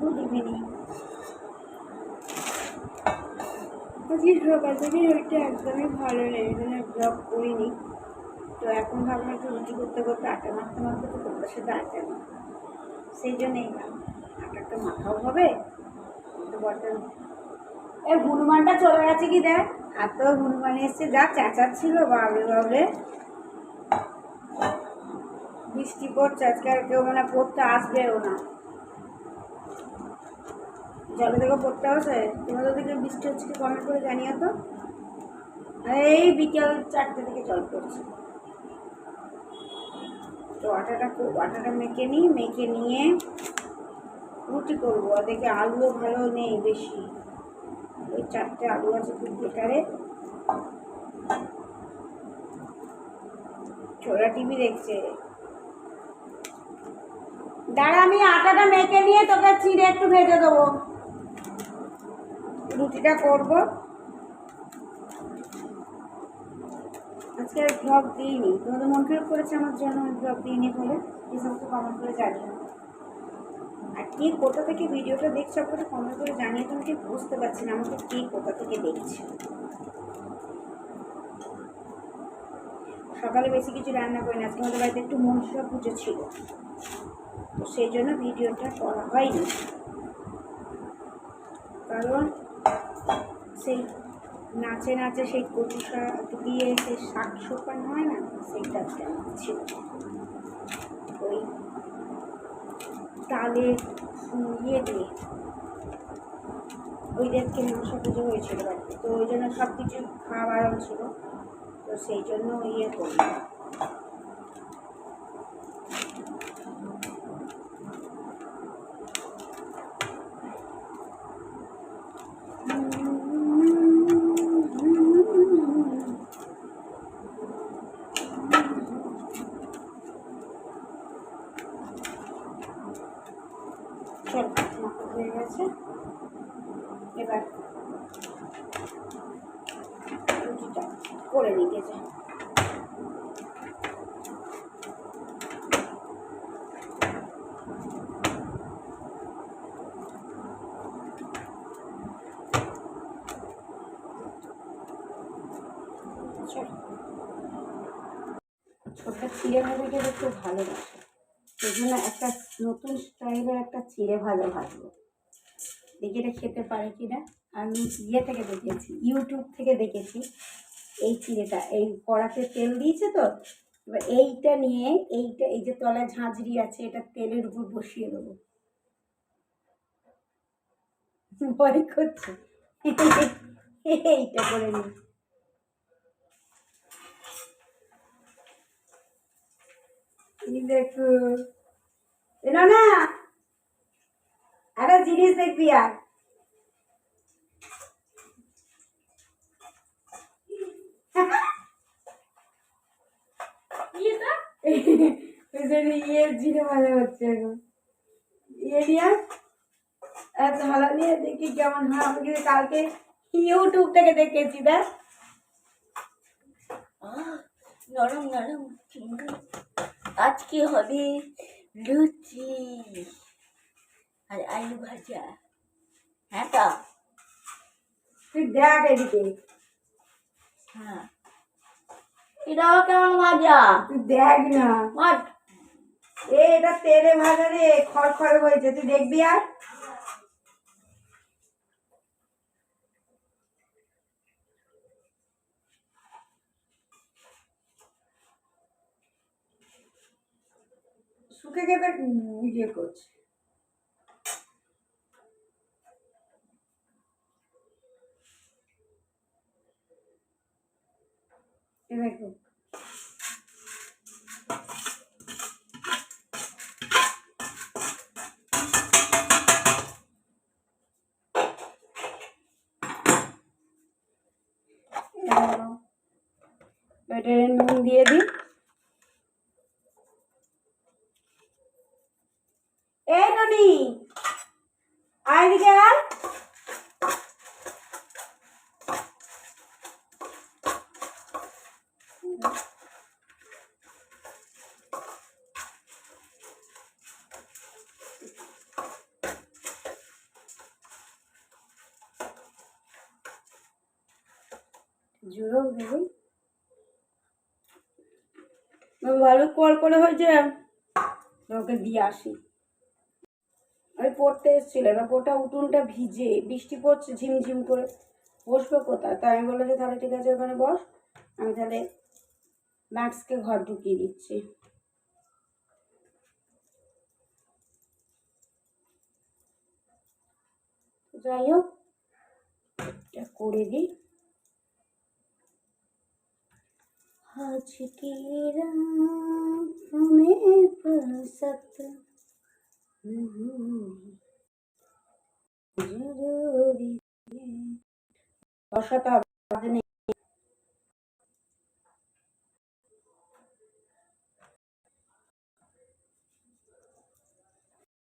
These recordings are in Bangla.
গুড ইভিনিং আজকে সকাল থেকে শরীরটা একদমই ভালো নেই মানে ব্লগ করিনি। তো এখন ভাবলাম একটু রুটি করতে করতে আটা মাখতে মাখতে তো তোমাদের সাথে আটা সেই জন্যই না আটাটা মাখাও হবে। তো বটন এ হনুমানটা চলে গেছে কি দেখ? আর তো হনুমান এসছে, যা চেঁচাচ্ছিল বাবরে বাবরে। বৃষ্টি পড়ছে, আজকে আর কেউ মানে পড়তে আসবেও না। জলে থেকে পড়তে আসে তোমাদের দিকে বৃষ্টি হচ্ছে কি কমেন্ট করে জানিও তো। এই বিকেল চারটে থেকে জল পড়ছে। তো আটাটা আটাটা মেখে নিই, মেখে নিয়ে রুটি করব। আর দেখে আলুও ভালো নেই বেশি। ওই চারটে আলু আছে খুব বেকারে ছোড়া টিভি দেখছে। দাঁড়া, আমি আটাটা মেখে নিয়ে তোকে চিড়ে একটু ভেজে দেবো। রুটিটা করব আজকে আর ব্লগ দিইনি। তোমাদের মন খারাপ করেছে আমার জন্য ব্লগ দিইনি বলে। এই সমস্ত কমেন্ট করে জানিও। আর কে কোথা থেকে ভিডিওটা দেখছ আপনারা কমেন্ট করে জানিয়ে তো আমি ঠিক বুঝতে পারছি না আমাকে কে কোথা থেকে দেখছে। সকালে বেশি কিছু রান্না করি না আজকে আমাদের বাড়িতে একটু মনসা পুজো ছিল। তো সেই জন্য ভিডিওটা করা হয়নি। কারণ সেই নাচে নাচে সেই কচু দিয়ে সেই শাক শোকান হয় না, সেইটা ছিল? ওই তালের ইয়ে দিয়ে। ওই দেখকে মনসা পুজো হয়েছিল বাড়িতে। তো ওই জন্য সব কিছু খাওয়া বারণ ছিল। তো সেই জন্য ইয়ে করি চল মাখা হয়ে গেছে। এবার রুটিটা করে যাই চল। ছোটটা চিড়ে খেতে খুব ভালোবাসে সেই জন্য একটা নতুন স্টাইলের একটা চিড়ে ভাজা ভাজবো। দেখি এটা খেতে পারে কি না আমি ইয়ে থেকে দেখেছি ইউটিউব থেকে দেখেছি এই চিড়েটা। এই কড়াতে তেল দিয়েছে তো, এবার এইটা নিয়ে এইটা, এই যে তলায় ঝাঁঝরি আছে, এটা তেলের উপর বসিয়ে দেবো। ভয় করছে। এইটা করে নিই। এই দেখো। এলো না একটা জিনিস দেখবি আর। ইয়ে জিরে ভালো হচ্ছে এখন। ইয়ে নিয়ে আর ঝালা নিয়ে দেখি কেমন হয়। আমি কিন্তু কালকে ইউটিউব থেকে দেখেছি দেখ। নরম নরম আজকে হবে লুচি আর আলু ভাজা। হ্যাঁ তা? তুই দেখ এদিকে। হ্যাঁ। এটাও কেমন ভাজা? তুই দেখ না। মাছ এ এটা তেলে ভাজা রে খড় খড় হয়েছে। তুই দেখবি আর? শুকে দেখ ইয়ে করছি। এ জোরও দেখুন ভালো কল করে হয়েছে ওকে দিয়ে আসি। আমি পড়তে এসেছিল এবার গোটা উঠোনটা ভিজে, বৃষ্টি পড়ছে ঝিমঝিম করে। বসবে কোথায়? তাই আমি বললাম যে তাহলে ঠিক আছে, ওখানে বস। আমি তাহলে ম্যাক্সকে ঘর ঢুকিয়ে দিচ্ছি। যাই হোক, এটা করে দিই। आज की रात में फुर्सत नहीं जरूरी है বসাতে হবে বাদ নেই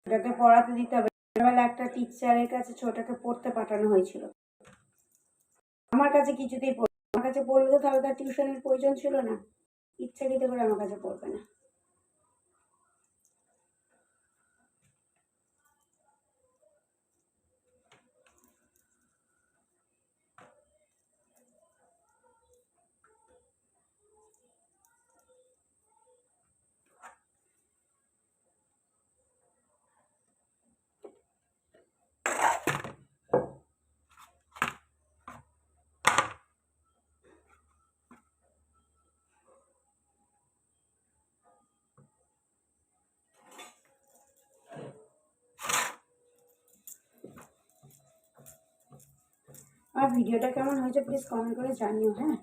ওটাকে পড়াতে দিতে হবে ছোটবেলা একটা টিচারের কাছে ছোটকে পড়তে পাঠানো হয়েছিল আমার কাছে কিছুতেই পড়বে না। আমার কাছে পড়লে তো তাহলে তার টিউশনের প্রয়োজন ছিল না। ইচ্ছাকৃত করে আমার কাছে পড়বে না। আর ভিডিওটা কেমন হয়েছে প্লিজ কমেন্ট করে জানিও হ্যাঁ?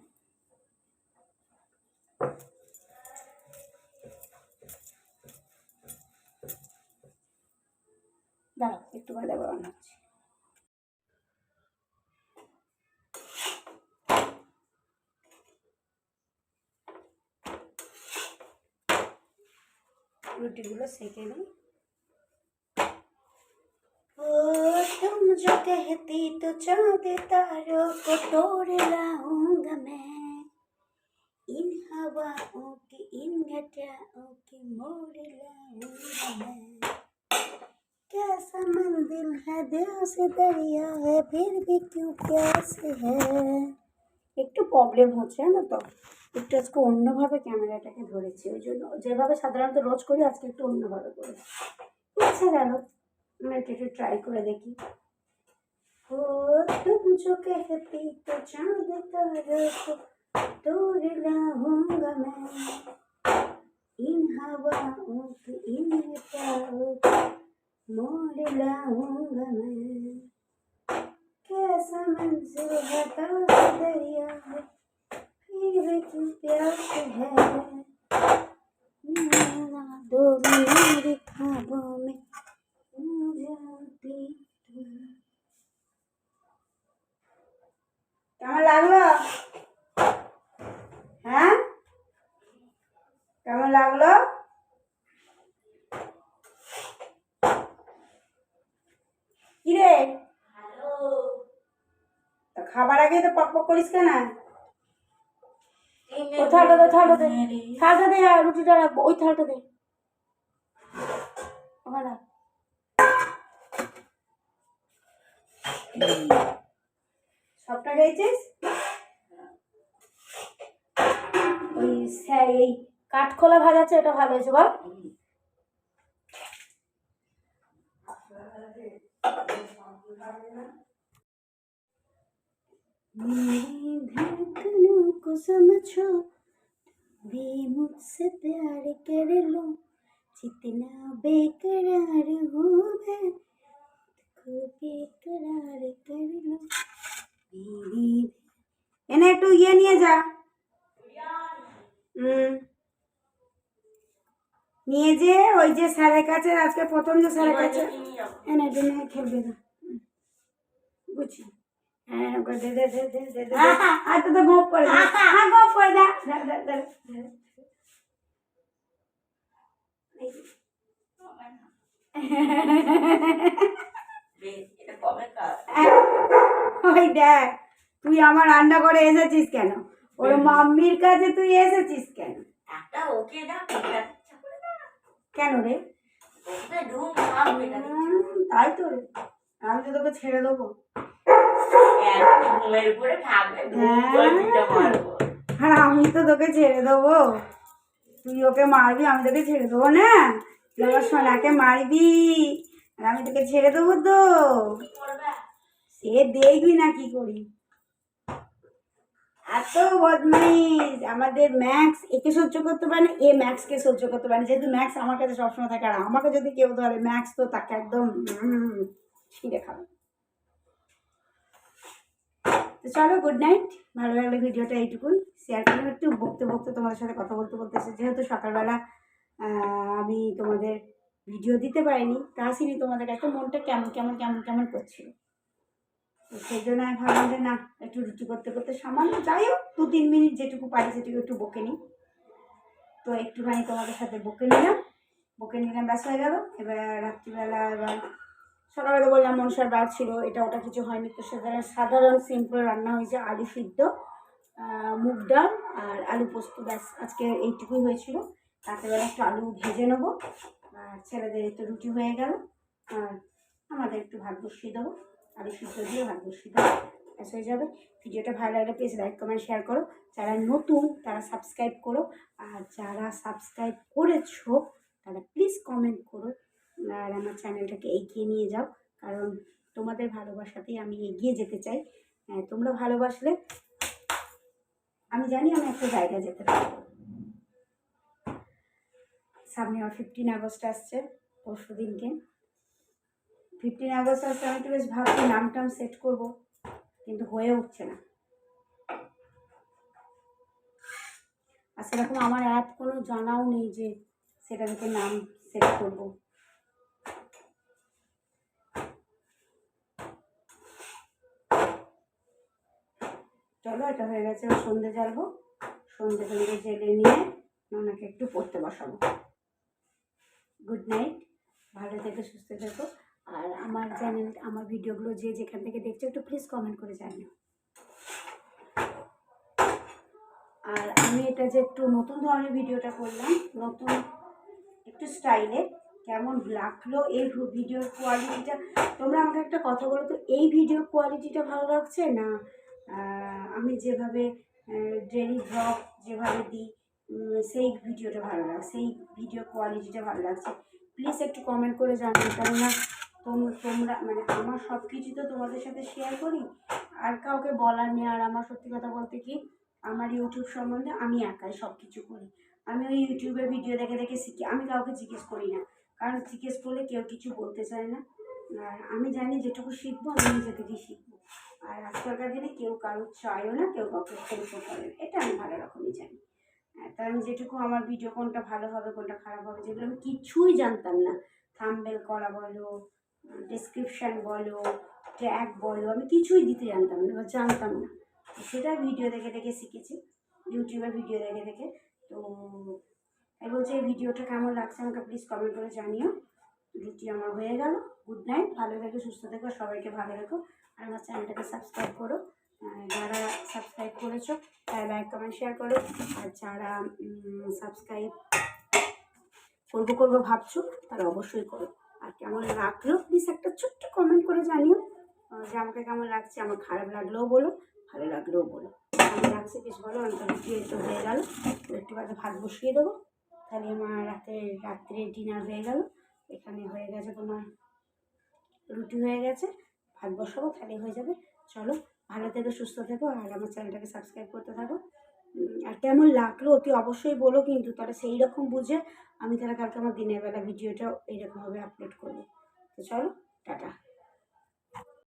দাঁড়াও, একটু বাদে আবার অন হচ্ছে। রুটিগুলো সেকে দিই कहती तो चांद तारों को तोड़ लाऊंगा मैं इन हवाओं की इन घटाओं की मोड़ लाऊंगा मैं कैसा मंदिर है दिल से दरिया है फिर भी क्यों प्यास है একটু প্রবলেম হচ্ছে না তো একটু আজকে অন্যভাবে ক্যামেরাটাকে ধরেছি ওই জন্য যেভাবে সাধারণত রোজ করি আজকে একটু অন্যভাবে করেছি ইচ্ছা গেল मैं একটু ট্রাই করে দেখি ओ तुम जो कहती तो चाँद तारों तोड़ लाऊँगा मैं। इन हवाओं की इन तारों को मोड़ लाऊँगा मैं। कैसा मंजिल है ताज दरिया है फिर भी क्यों प्यास है। मेरा दो খাবার আগে তো পক পক করিস কেন? ও থালটা দে থালটা দে। থালটা দে আর রুটিটা রাখব ওই থালটা দে। ওখানে সবটা খেয়েছিস? ওই এই কাঠখোলা ভাজা আছে এটা ভালো হয়েছে বল। मेरी धड़कनों को समझो भी मुझसे प्यार कर लो जितना बेकरार हूँ मैं को बेकरार कर लो मेरी এনে একটু ইয়ে নিয়ে যা হুম নিয়ে যে ওই যে স্যারের কাছে আজকে প্রথম যে স্যারের কাছে এনে একটু নিয়ে খেলবে না হুম। বুঝছি দেখ তুই আমার রান্না করে এসেছিস কেন ওর মাম্মির কাছে তুই এসেছিস কেন কেন রে তাই তো রে আমি তো তোকে ছেড়ে দেবো। ঘুমের উপরে থাকবে পারব আর আমি তো তোকে ছেড়ে দেবো। তুই ওকে মারবি আমি তোকে ছেড়ে দেবো না? তুই আমার সোনাকে মারবি। আর আমি তোকে ছেড়ে দেবো তো। সে দেখবি না কি করি। এত বদমাইশ। আমাদের ম্যাক্স একে সহ্য করতে পারে না এ ম্যাক্সকে সহ্য করতে পারে না। যেহেতু ম্যাক্স আমার কাছে সবসময় থাকে আর আমাকে যদি কেউ ধরে ম্যাক্স তো তাকে একদম ছিঁড়ে খাবে। তো চলো গুড নাইট ভালো লাগলে ভিডিওটা এইটুকুন শেয়ার করলাম। একটু বকতে বকতে তোমাদের সাথে কথা বলতে বলতে এসে যেহেতু সকালবেলা আমি তোমাদের ভিডিও দিতে পারিনি, তা আসিনি তোমাদের কাছে। মনটা কেমন কেমন কেমন কেমন করছিল? তো সেই জন্য আমি ভাবলাম যে না, একটু রুটি করতে করতে সামান্য যাই হোক, দু তিন মিনিট যেটুকু পারি সেটুকু একটু বকে নিই। তো একটুখানি তোমাদের সাথে বকে নিলাম। বকে নিলাম, ব্যাস হয়ে গেল। এবার রাত্রিবেলা এবার সকালবেলা বললাম, মনসার বার ছিল, এটা ওটা কিছু হয়নি। তো সেখানে সাধারণ সিম্পল রান্না হয়েছে আলু সিদ্ধ মুগ ডাল আর আলু পোস্ত। ব্যাস, আজকে এইটুকুই হয়েছিল। রাত্রেবেলা একটু আলু ভেজে নেব। আর ছেলেদের একটু রুটি হয়ে গেল। আর আমাদের একটু ভাত বসিয়ে দেবো। আলু সিদ্ধ দিয়ে ভাত বসিয়ে দেবো। ব্যাস, হয়ে যাবে। ভিডিওটা ভালো লাগলে প্লিজ লাইক কমেন্ট শেয়ার করো। যারা নতুন, তারা সাবস্ক্রাইব করো। আর যারা সাবস্ক্রাইব করেছ, তারা প্লিজ কমেন্ট করো। আর আমার চ্যানেলটাকে এগিয়ে নিয়ে যাও কারণ তোমাদের ভালোবাসাতেই আমি এগিয়ে যেতে চাই। হ্যাঁ, তোমরা ভালোবাসলে আমি জানি আমি একটা জায়গা যেতে পারব। সামনে আমার ফিফটিন আগস্ট আসছে পরশু দিনকে। ফিফটিন আগস্ট আসছে আমি তো বেশ ভাবছি নাম টাম সেট করব কিন্তু হয়ে উঠছে না। আর সেরকম আমার অ্যাপ কোনো জানাও নেই যে সেটা থেকে নাম সেট করব। চলো, এটা হয়ে গেছে সন্ধে জ্বালবো। সন্ধে সন্ধে জেলে নিয়ে ওনাকে একটু পড়তে বসাবো। গুড নাইট ভালো থেকে, সুস্থ থেকো। আর আমার চ্যানেল আমার ভিডিওগুলো যে যেখান থেকে দেখছ, একটু প্লিজ কমেন্ট করে জানিও। আর আমি এটা যে একটু নতুন ধরনের ভিডিওটা করলাম, নতুন একটু স্টাইলে কেমন লাগল এই ভিডিওর কোয়ালিটিটা তোমরা আমাকে একটা কথা বলো তো, এই ভিডিওর কোয়ালিটিটা ভালো লাগছে না আমি যেভাবে ডেলি ব্লগ যেভাবে দিই সেই ভিডিওটা ভালো লাগে সেই ভিডিও কোয়ালিটিটা ভালো লাগছে। প্লিজ একটু কমেন্ট করে জানিও কেননা তোম- তোমরা মানে আমার সব কিছু তো তোমাদের সাথে শেয়ার করি, আর কাউকে বলার নেই, আর আমার সত্যি কথা বলতে কি, আমার ইউটিউব সম্বন্ধে আমি একাই সব কিছু করি। আমি ওই ইউটিউবে ভিডিও দেখে দেখে শিখি, আমি কাউকে জিজ্ঞেস করি না, কারণ জিজ্ঞেস করলে কেউ কিছু বলতে চায় না। আর আমি জানি যেটুকু শিখব, আমি নিজে থেকেই শিখব। আর আজকালকার দিনে কেউ কারও চায়ও না কেউ কাউকে হেল্পও করে এটা আমি ভালো রকমই জানি। হ্যাঁ, তাই আমি যেটুকু আমার ভিডিও কোনটা ভালো হবে কোনটা খারাপ হবে যেগুলো আমি কিছুই জানতাম না। থাম্বেল করা বলো ডিসক্রিপশান বলো ট্যাগ বলো আমি কিছুই দিতে জানতাম না বা জানতাম না। তো সেটা ভিডিও দেখে দেখে শিখেছি ইউটিউবে ভিডিও দেখে দেখে। তো আমি বলছি এই ভিডিওটা কেমন লাগছে আমাকে প্লিজ কমেন্ট করে জানিও। রুটি আমার হয়ে গেল। গুড নাইট ভালো থেকো সুস্থ থেকো সবাইকে ভালো রেখো আর আমার চ্যানেলটাকে সাবস্ক্রাইব করো। যারা সাবস্ক্রাইব করেছ, তারা লাইক কমেন্ট শেয়ার করো। আর যারা সাবস্ক্রাইব করব করব ভাবছ, তারা অবশ্যই করো। আর কেমন লাগল প্লিজ একটা ছোট্ট কমেন্ট করে জানিও। যে আমাকে কেমন লাগছে, আমার খারাপ লাগলেও বলো, ভালো লাগলেও বলো। কেমন লাগছে, বেশ বলো, আমি তো রুটি একটু হয়ে গেল। একটু বাদে ভাত বসিয়ে দেবো। তাহলে আমার রাতে রাত্রে ডিনার হয়ে গেল। এখানে হয়ে গেছে তোমার রুটি হয়ে গেছে। ভাত বসাবো তাহলে হয়ে যাবে। চলো, ভালো থেকো, সুস্থ থেকো, আর আমার চ্যানেলটাকে সাবস্ক্রাইব করতে থাকো। আর কেমন লাগল অতি অবশ্যই বলো, কিন্তু তাহলে সেই রকম বুঝে আমি তাহলে কালকে আমার দিনের বেলা ভিডিওটা এইরকমভাবে আপলোড করব। তো চলো, টাটা।